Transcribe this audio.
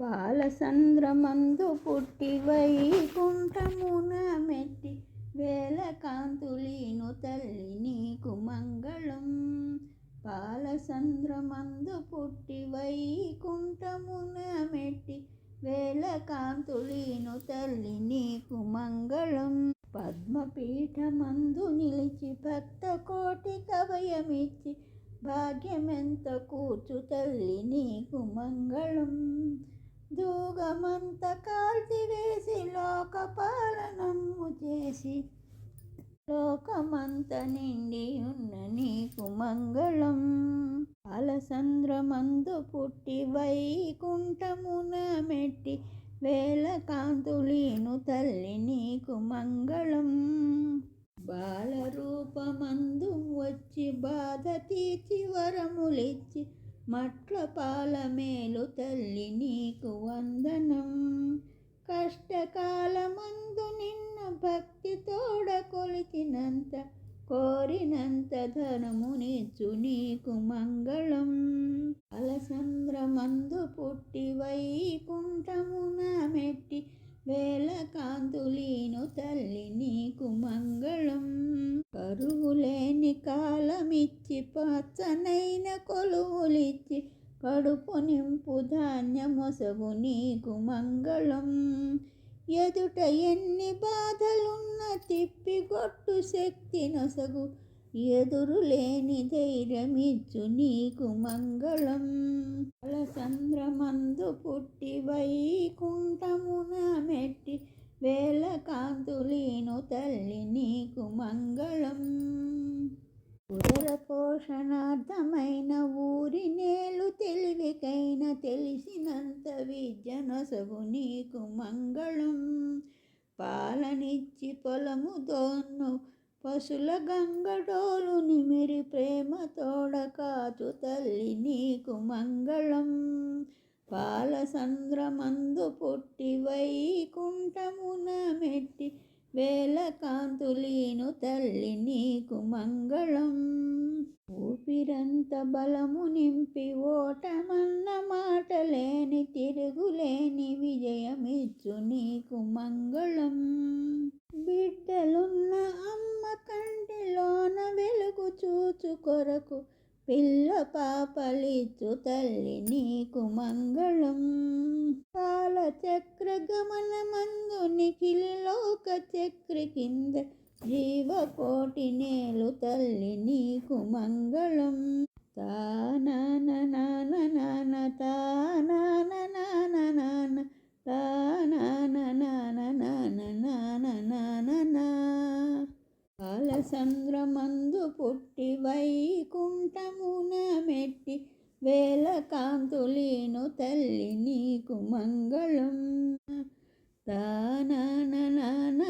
పాలసంద్రమందు పుట్టి వైకుంఠమున మెట్టి వేల కాంతులీను తల్లి నీకు మంగళం. పాలసంద్రమందు పుట్టి వైకుంఠమున మెట్టి వేల కాంతులీను తల్లి నీకు మంగళం. పద్మపీఠమందు నిలిచి భక్త కోటి కవయమిచ్చి భాగ్యమెంత కూర్చు తల్లి నీకు మంగళం. దూగమంత కాల్చివేసి లోకపాలనము చేసి లోకమంత నిండి ఉన్న నీకు మంగళం. అలసంద్రమందు పుట్టి వైకుంఠమున మెట్టి వేల కాంతులీను తల్లి నీకు మంగళం. బాలరూపమందు వచ్చి బాధ తీర్చి వరములిచ్చి మట్ల పాలమేలు తల్లి నీకు వందనం. కష్టకాలమందు నిన్ను భక్తి తోడ కొలిచినంత కోరినంత ధనమునిచ్చు నీకు మంగళం. అలసంద్రమందు పుట్టి వైకుంఠమున మెట్టి వేల కాంతులీను తల్లి కాలమిచ్చి పచ్చనైన కొలువులిచ్చి కడుపు నింపు ధాన్యమొసగు నీకు మంగళం. ఎదుట ఎన్ని బాధలున్న తిప్పిగొట్టు శక్తి నొసగు ఎదురులేని ధైర్యమిచ్చు నీకు మంగళం. అలసంద్రమందు పుట్టి వైకుంఠమున మెట్టి వేల పోషణార్థమైన ఊరి నేలు తెలివికైన తెలిసినంత విద్యనొసగు నీకు మంగళం. పాలనిచ్చి పొలము దోన్ను పశుల గంగడోలు నిమిరి ప్రేమ తోడకాచు తల్లి నీకు మంగళం. పాలసంద్రమందు పుట్టి వైకుంఠమున మెట్టి వేల కాంతులీను తల్లి నీకు మంగళం. ఊపిరంత బలము నింపి ఓటమన్న మాట లేని తిరుగులేని విజయమిచ్చు నీకు మంగళం. బిడ్డలున్న అమ్మ కంటిలోన వెలుగు చూచు కొరకు పిల్ల పాపలిచ్చు తల్లి నీకు మంగళం. కాలచక్ర గమనమందు నిఖిల లోక చక్రి కింద జీవకోటి నేలు తల్లి నీకు మంగళం తానన కాలసంద్రమందు పుట్టి వైకుంఠమున మెట్టి వేల కాంతులీను తల్లి నీకు మంగళం తానన నాన